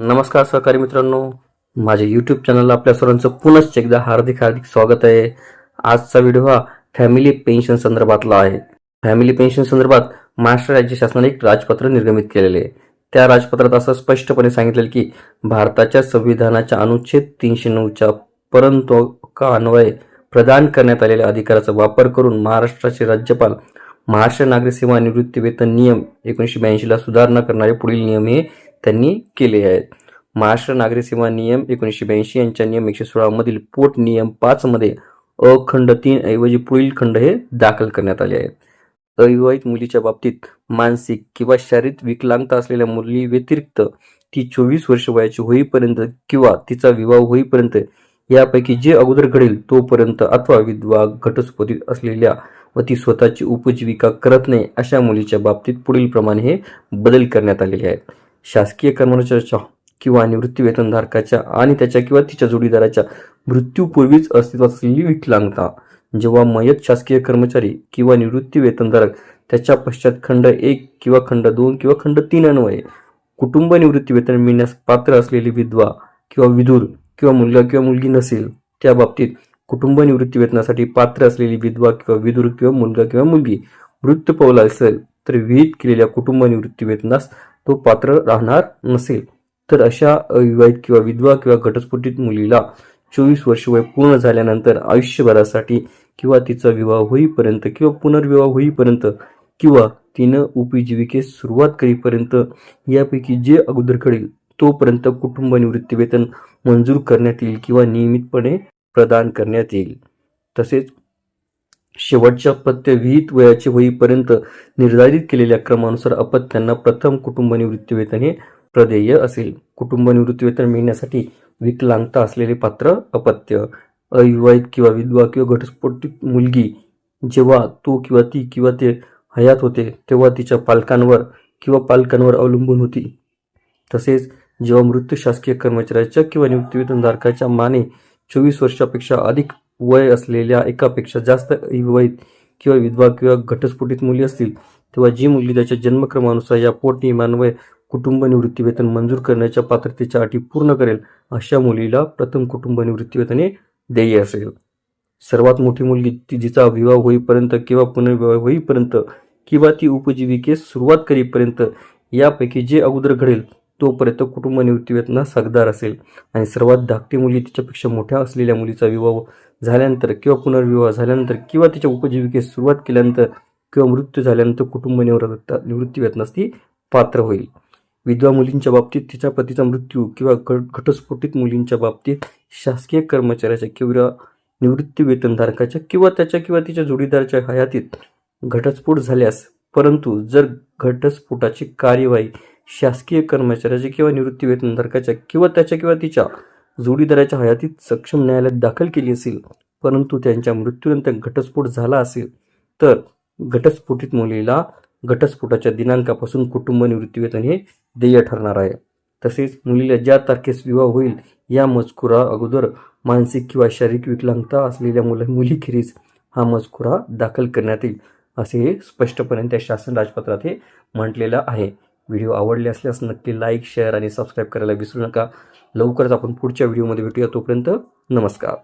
नमस्कार सहकारी मित्रांनो. माझ्या यूट्यूब चॅनलला आपल्या सर्वांचं पुनश्च एकदा हार्दिक हार्दिक स्वागत आहे. आजचा व्हिडिओ हा फॅमिली पेन्शन संदर्भातला आहे. फॅमिली पेन्शन संदर्भात महाराष्ट्र राज्य शासनाने एक राजपत्र निर्गमित केलेले आहे. त्या राजपत्रात असं स्पष्टपणे सांगितलेलं की भारताच्या संविधानाच्या अनुच्छेद तीनशे नऊच्या परंतु का अन्वये प्रदान करण्यात आलेल्या अधिकाराचा वापर करून महाराष्ट्राचे राज्यपाल महाराष्ट्र नागरिक सेवा निवृत्ती वेतन नियम एकोणीसशे ब्याऐंशीला सुधारणा करणारे पुढील नियम हे त्यांनी केले आहेत. महाराष्ट्र नागरी सेवा नियम एकोणीसशे ब्याऐंशी यांच्या नियम एकशे सोळा मधील पोट नियम पाचमध्ये अखंड तीन ऐवजी पुढील खंड हे दाखल करण्यात आले आहेत. अविवाहित मुलीच्या बाबतीत मानसिक किंवा शारीरिक विकलांगता असलेल्या मुली व्यतिरिक्त ती चोवीस वर्ष वयाची होईपर्यंत किंवा तिचा विवाह होईपर्यंत यापैकी जे अगोदर घडेल तोपर्यंत अथवा विधवा घटस्फोटित असलेल्या व ती स्वतःची उपजीविका करत नाही अशा मुलीच्या बाबतीत पुढील प्रमाणे हे बदल करण्यात आलेले आहेत. शासकीय कर्मचाऱ्याच्या किंवा निवृत्ती वेतनधारकाच्या आणि त्याच्या किंवा तिच्या जोडीदाराच्या मृत्यूपूर्वीच अस्तित्वात असलेली विकलांगता. जेव्हा मयत शासकीय कर्मचारी किंवा निवृत्ती वेतनधारक त्याच्या पश्चात खंड एक किंवा खंड दोन किंवा खंड तीन अन्वये कुटुंब निवृत्ती वेतन मिळण्यास पात्र असलेली विधवा किंवा विधूर किंवा मुलगा किंवा मुलगी नसेल त्या बाबतीत कुटुंब निवृत्ती वेतनासाठी पात्र असलेली विधवा किंवा विधूर किंवा मुलगा किंवा मुलगी मृत्यू पावला असेल तर विहित केलेल्या कुटुंब निवृत्ती वेतनास तो पात्र राहणार नसेल. तर अशा अविवाहित किंवा विधवा किंवा घटस्फोटित मुलीला चोवीस वर्ष वय पूर्ण झाल्यानंतर आयुष्यभरासाठी किंवा तिचा विवाह होईपर्यंत किंवा पुनर्विवाह होईपर्यंत किंवा तिनं उपजीविकेस सुरुवात करीपर्यंत यापैकी जे अगोदर घडेल तोपर्यंत कुटुंब निवृत्ती वेतन मंजूर करण्यात येईल किंवा नियमितपणे प्रदान करण्यात येईल. तसेच शेवटच्या अपत्य विहित वयाचे होईपर्यंत निर्धारित केलेल्या क्रमानुसार अपत्यांना प्रथम कुटुंब निवृत्ती वेतन हे प्रदेय असेल. कुटुंब निवृत्ती वेतन मिळण्यासाठी विकलांगता असलेले पात्र अपत्य अविवाहित किंवा विधवा किंवा घटस्फोटित मुलगी जेव्हा तो किंवा ती किंवा ते हयात होते तेव्हा तिच्या पालकांवर किंवा पालकांवर अवलंबून होती. तसेच जेव्हा मृत्यू शासकीय कर्मचाऱ्याच्या किंवा निवृत्तीवेतनधारकाच्या माने चोवीस वर्षापेक्षा अधिक वय असलेल्या एकापेक्षा जास्त विवाहित किंवा विधवा किंवा घटस्फोटित मुली असतील तेव्हा जी मुलगी त्याच्या जन्मक्रमानुसार या पोटनियमान्वये कुटुंब निवृत्तीवेतन मंजूर करण्याच्या पात्रतेच्या अटी पूर्ण करेल अशा मुलीला प्रथम कुटुंब निवृत्तीवेतन हे देय असेल. सर्वात मोठी मुलगी ती जिचा विवाह होईपर्यंत किंवा पुनर्विवाह होईपर्यंत किंवा ती उपजीविकेस सुरुवात करीपर्यंत यापैकी जे अगोदर घडेल तोपर्यंत कुटुंब निवृत्ती वेतनास हकदार असेल. आणि सर्वात धाकटी मुली तिच्यापेक्षा मोठ्या असलेल्या मुलीचा विवाह झाल्यानंतर किंवा पुनर्विवाह झाल्यानंतर किंवा तिच्या उपजीविकेस सुरुवात केल्यानंतर किंवा मृत्यू झाल्यानंतर कुटुंब निवृत्त निवृत्तीवेतनास ती पात्र होईल. विधवा मुलींच्या बाबतीत तिच्या पतीचा मृत्यू किंवा घटस्फोटित मुलींच्या बाबतीत शासकीय कर्मचाऱ्याच्या किंवा निवृत्ती वेतनधारकाच्या किंवा त्याच्या किंवा तिच्या जोडीदाराच्या हयातीत घटस्फोट झाल्यास परंतु जर घटस्फोटाची कार्यवाही शासकीय कर्मचाऱ्याच्या किंवा निवृत्ती वेतनधारकाच्या किंवा त्याच्या किंवा तिच्या जोडीदाराच्या हयातीत सक्षम न्यायालयात दाखल केली असेल परंतु त्यांच्या मृत्यूनंतर घटस्फोट झाला असेल तर घटस्फोटित मुलीला घटस्फोटाच्या दिनांकापासून कुटुंब निवृत्तीवेतन हे देय ठरणार आहे. तसेच मुलीला ज्या तारखेस विवाह होईल या मजकुरा अगोदर मानसिक किंवा शारीरिक विकलांगता असलेल्या मुला मुलीखेरीज हा मजकुरा दाखल करण्यात येईल असे हे स्पष्टपणे त्या शासन राजपत्रात हे म्हटलेलं आहे. व्हिडिओ आवडले असल्यास नक्की लाईक शेअर आणि सबस्क्राईब करायला विसरू नका. लवकरच आपण पुढच्या व्हिडिओमध्ये भेटूया. तोपर्यंत नमस्कार.